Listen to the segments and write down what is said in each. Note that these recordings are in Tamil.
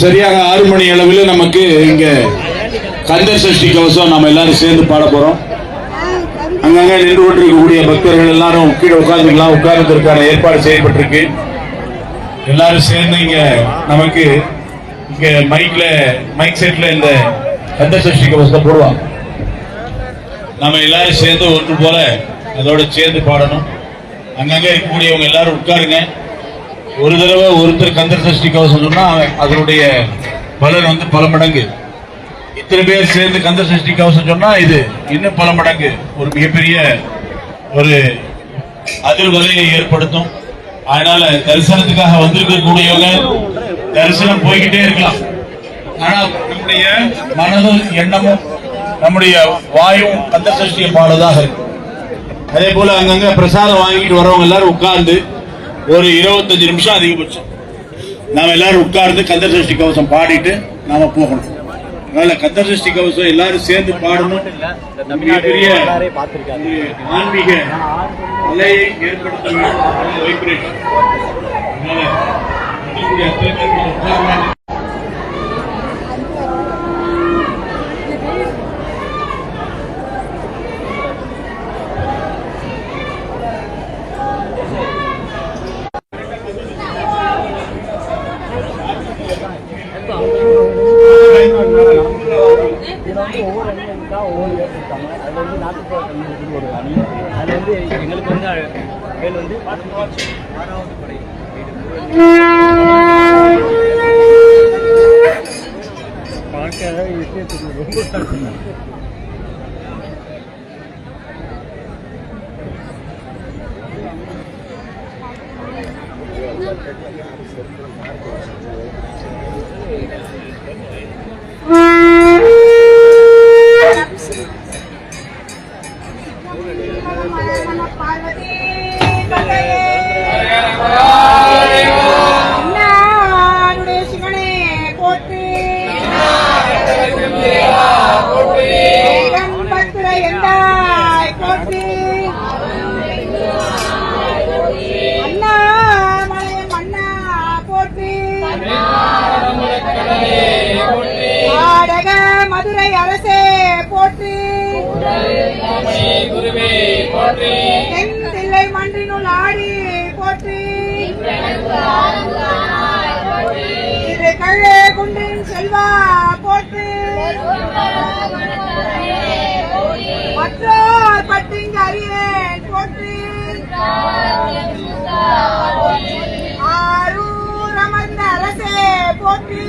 சரியாக ஆறு மணி அளவில் நமக்கு இங்க கந்த சஷ்டி கவசம் நம்ம எல்லாரும் சேர்ந்து பாட போறோம். அங்கங்க நின்று கொண்டிருக்கக்கூடிய பக்தர்கள் எல்லாரும் கீழே உட்கார்ந்துக்கலாம் உட்கார்ந்ததற்கான ஏற்பாடு செய்யப்பட்டிருக்கு. எல்லாரும் சேர்ந்து இங்க நமக்கு இங்க மைக்ல மைக் செட்ல இந்த கந்த சஷ்டி கவசத்தை போடுவாங்க. நம்ம எல்லாரும் சேர்ந்து ஒன்று போல அதோட சேர்ந்து பாடணும். அங்கங்கே இருக்கக்கூடியவங்க எல்லாரும் உட்காருங்க. ஒரு தடவை ஒருத்தர் கந்தர் சஷ்டி கவசம் சொன்னா அதனுடைய பலன் வந்து பல மடங்கு. இத்தனை பேர் சேர்ந்து கந்தர் சஷ்டி கவசம் சொன்னா இது இன்னும் பல மடங்கு. ஒரு மிகப்பெரிய ஒரு அதிர்வலையை ஏற்படுத்தும். அதனால தரிசனத்துக்காக வந்திருக்கக்கூடியவங்க தரிசனம் போய்கிட்டே இருக்கலாம். ஆனா நம்முடைய மனதும் எண்ணமும் நம்முடைய வாயும் கந்த சஷ்டியை பாடுவதாக இருக்கும் அதே போல அங்கங்க பிரசாதம் வாங்கிட்டு வரவங்க எல்லாரும் உட்கார்ந்து ஒரு இருபத்தஞ்சு நிமிஷம் அதிகபட்சம். நாம எல்லாரும் உட்கார்ந்து கந்த சஷ்டி கவசம் பாடிட்டு நாம போகணும். அதனால கந்த சஷ்டி கவசம் எல்லாரும் சேர்ந்து பாடணும். மிகப்பெரிய ஆன்மீக நிலையை ஏற்படுத்த வைப்ரேஷன் 还有一些动物。தென் தில்லை மன்றினுள் ஆடி போற்றி. இது கழே குன்றின் செல்வா போற்றி. மற்றோர் பட்டிங்கு அறியேன் போற்றி. ஆரூர் அமர்ந்த அரசே போற்றி.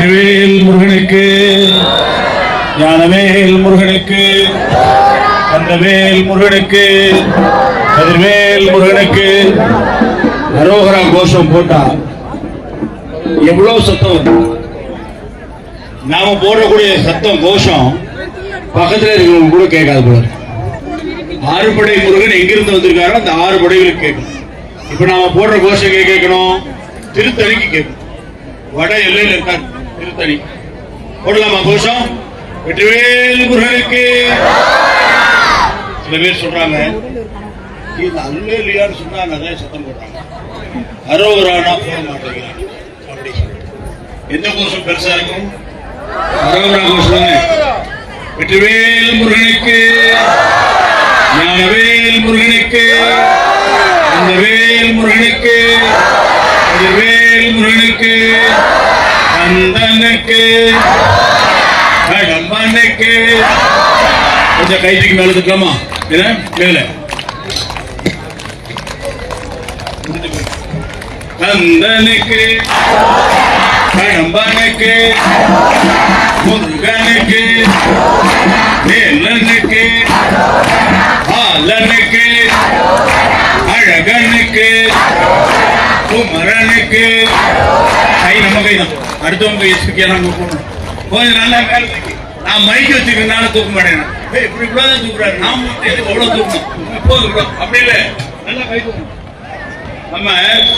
வெற்றிவேல் முருகனுக்கு ஞானவேல் முருகனுக்கு கந்தவேல் முருகனுக்கு கதிர்வேல் முருகனுக்கு அரோகரா கோஷம் போட்டா எவ்வளவு சத்தம் வரும் நாம போடக்கூடிய சத்தம் கோஷம் பக்கத்துல இருக்கிறவங்க கூட கேட்காது போல ஆறுபடை முருகன் எங்கிருந்து வந்திருக்காரோ அந்த ஆறு படைகளுக்கு கேட்கணும். இப்ப நாம போடுற கோஷம் கேட்கணும்? திருத்தணிக்கு கேட்கணும். வட எல்லையில் இருக்காங்க திருத்தணி. போடலாமா கோஷம்? வெற்றிவேல் முருகனுக்கு. சில பேர் சொல்றாங்க இது அல்ல இல்லையான்னு சொன்னாங்க அதான் சத்தம் போட்டாங்க. அரோகரானா போட மாட்டேங்கிறாங்க அப்படி எந்த கோஷம்? பெருசா இருக்கும்? அரோகரா கோஷம் வெற்றிவேல் முருகனுக்கு. ஞானவேல் முருகனுக்கு. அந்த வேல் முருகனுக்கு. வேல் முருகனுக்கு. கந்தனுக்கு கடம்பனுக்கு கொஞ்சம் கைத்துக்கு மேல தூக்கலாமா? என்ன? மேல. கந்தனுக்கு கடம்பனுக்கு முருகனுக்கு. வேலனுக்கு. பாலனுக்கு. அழகனுக்கு. குமரனுக்கு. கை நம்ம கை தான் அடுத்தவங்க கை எஸ்பிக்கா நம்ம போகணும் கொஞ்சம் நல்லா மேல தூக்கி. நான் மைக்கு வச்சுக்கிறதுனால தூக்க மாட்டேன். ஏய், இப்படி தான் தூக்குறாரு? நான் மட்டும் அவ்வளவு தூக்கணும்? இப்போது bro. அப்படி இல்ல. நல்லா கை தூக்கணும் நம்ம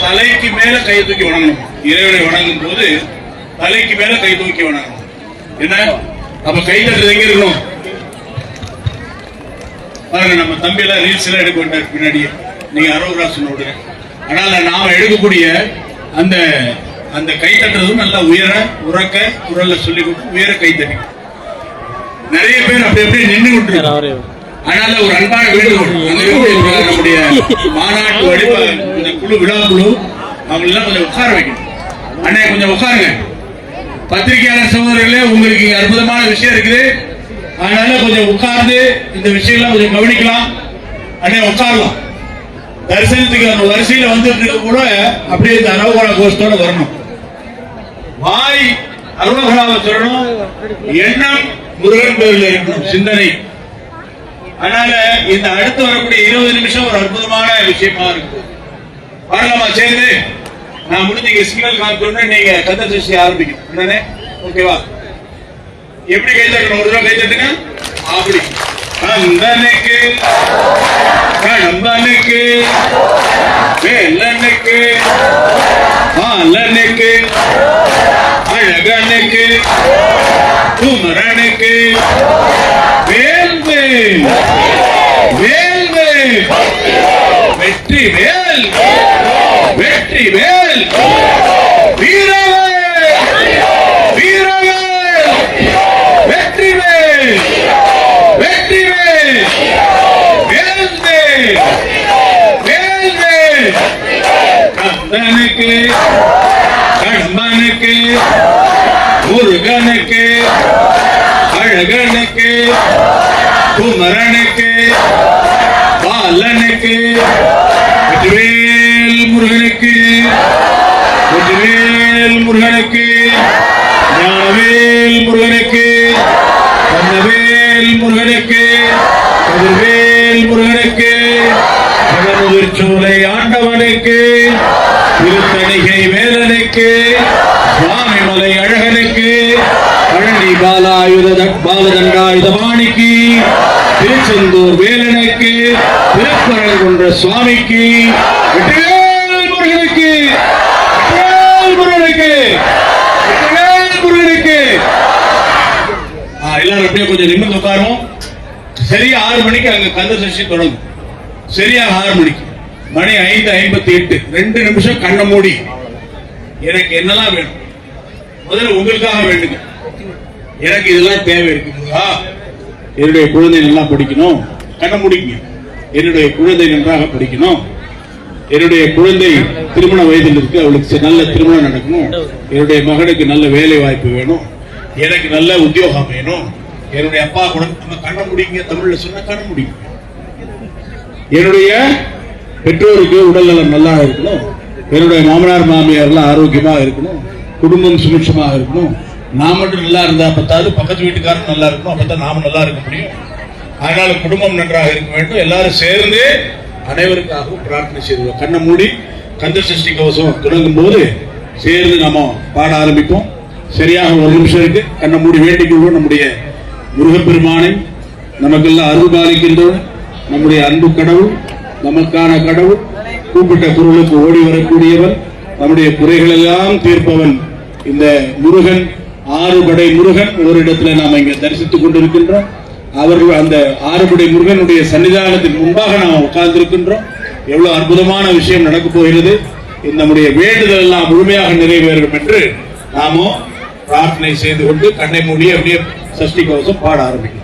தலைக்கு மேல கை தூக்கி வணங்கணும். இறைவனை வணங்கும் போது தலைக்கு மேல கை தூக்கி வணங்கணும். என்ன? நம்ம கை தட்டுறது எங்க இருக்கணும்? பாருங்க நம்ம தம்பி எல்லாம் ரீல்ஸ் எல்லாம் எடுக்க வேண்டாம் பின்னாடியே. நீங்க அரோகரா சொன்ன அதனால நாம எடுக்கக்கூடிய அந்த அந்த கை தட்டுறதும் நல்லா உயர உறக்க குரல்ல சொல்லி கொடுத்து உயர கை தட்டி. நிறைய பேர் அப்படி அப்படியே நின்று விட்டு அதனால ஒரு அன்பான வேண்டுகோள் நம்முடைய மாநாட்டு வடிவ இந்த குழு விழா குழு அவங்க எல்லாம் கொஞ்சம் உட்கார வைக்கணும். அண்ணே கொஞ்சம் உட்காருங்க. பத்திரிகையாளர் சகோதரர்களே உங்களுக்கு இங்க அற்புதமான விஷயம் இருக்குது. அதனால கொஞ்சம் உட்கார்ந்து இந்த விஷயம்லாம் கொஞ்சம் கவனிக்கலாம். அண்ணே உட்காரலாம். தரிசனத்துக்கு அந்த வரிசையில வந்துட்டு கூட அப்படியே இந்த அரோகரா கோஷத்தோட வரணும். வாய் அரோகராவை சொல்லணும் எண்ணம் முருகன் பேர்ல இருக்கணும் சிந்தனை. அதனால இந்த அடுத்து வரக்கூடிய இருபது நிமிஷம் ஒரு அற்புதமான விஷயமா இருக்கு பாடலாமா? சேர்ந்து. நான் முடிஞ்ச சிக்னல் காமிச்சோன்னே நீங்க கந்த சஷ்டி ஆரம்பிக்கணும். உடனே ஓகேவா எப்படி கை தட்டணும்? ஒரு தடவை கை தட்டுங்க அப்படி. கந்தனுக்கு கடம்பனுக்கு வேலனுக்கு பாலனுக்கு அழகனுக்கு குமரனுக்கு வேல்வேல் வேல்வேல் வெற்றி வேல் வெற்றி வேல் வீரவேல் வீரவேல் வெற்றி வேல் வெற்றி வேல் வேல்வேல் வேல்வேல் கந்தனுக்கு கடம்பனுக்கு முருகனுக்கு அழகனுக்கு குமரனுக்கு பாலனுக்கு வெற்றிவேல் முருகனுக்கு வெற்றிவேல் முருகனுக்கு ஞானவேல் முருகனுக்கு கண்ணவேல் முருகனுக்கு கதிர்வேல் முருகனுக்கு கடமுதிர் சோலை ஆண்டவனுக்கு திருத்தணிகை வேலனுக்கு சுவாமிமலை அழகனுக்கு பழனி பாலாயுத பாலதண்டாயுதபாணிக்கு திருச்செந்தூர் வேலனுக்கு திருப்பரங்குன்ற சுவாமிக்கு வெற்றிவேல் முருகனுக்கு வெற்றிவேல் முருகனுக்கு வெற்றிவேல் முருகனுக்கு. எல்லாரும் அப்படியே கொஞ்சம் நிமிர்ந்து உட்காரும் சரியா ஆறு மணிக்கு அங்க கந்த சஷ்டி தொடங்கும். சரியா ஆறு மணிக்கு. மணி ஐந்து ஐம்பத்தி எட்டு ரெண்டு நிமிஷம் கண்ணை மூடி. எனக்கு என்னெல்லாம் வேணும்? முதல்ல உங்களுக்காக வேண்டுங்க. எனக்கு இதெல்லாம் தேவை இருக்குங்களா? என்னுடைய குழந்தை நல்லா படிக்கணும். கண்ண முடிங்க. என்னுடைய குழந்தை நன்றாக படிக்கணும். என்னுடைய குழந்தை திருமண வயதில் இருக்கு. அவளுக்கு நல்ல திருமணம் நடக்கணும். என்னுடைய மகனுக்கு நல்ல வேலை வாய்ப்பு வேணும். எனக்கு நல்ல உத்தியோகம் வேணும். என்னுடைய அப்பா கூட நம்ம கண்ண முடிங்க. தமிழ்ல சொன்னா கண்ண முடிங்க. என்னுடைய பெற்றோருக்கு உடல்நலம் நல்லா இருக்கணும். என்னுடைய மாமனார் மாமியார் எல்லாம் ஆரோக்கியமா இருக்கணும். குடும்பம் சுமிட்சமாக இருக்கணும். நான் மட்டும் நல்லா இருந்தா பத்தாவது பக்கத்து வீட்டுக்காரரும் நல்லா இருக்கணும். அப்பதான் நாம நல்லா இருக்க முடியும். அதனால குடும்பம் நன்றாக இருக்க வேண்டும். எல்லாரும் சேர்ந்து அனைவருக்காகவும் பிரார்த்தனை செய்வோம் கண்ணை மூடி கந்த சஷ்டி கவசம் தொடங்கும் போது சேர்ந்து நாம பாட ஆரம்பிப்போம். சரியாக ஒரு நிமிஷம் இருக்கு. கண்ணை மூடி வேண்டிக் கொள்வோம். நம்முடைய முருகப்பெருமானை நமக்கெல்லாம் அருள் பாலிக்கின்றவர் நம்முடைய அன்பு கடவுள் நமக்கான கடவுள் கூப்பிட்ட குரலுக்கு ஓடி வரக்கூடியவன் நம்முடைய குறைகள் எல்லாம் தீர்ப்பவன் இந்த முருகன். ஆறுபடை முருகன் ஒரு இடத்துல நாம இங்க தரிசித்துக் கொண்டிருக்கின்றோம். அவர்கள் அந்த ஆறுபடை முருகனுடைய சன்னிதானத்தின் முன்பாக நாம் உட்கார்ந்திருக்கின்றோம். எவ்வளவு அற்புதமான விஷயம் நடக்க போகிறது. நம்முடைய வேண்டுதல் எல்லாம் முழுமையாக நிறைவேறும் என்று நாமோ பிரார்த்தனை செய்து கொண்டு கண்ணை மூடி அப்படியே சஷ்டி கவசம் பாட ஆரம்பிக்கும்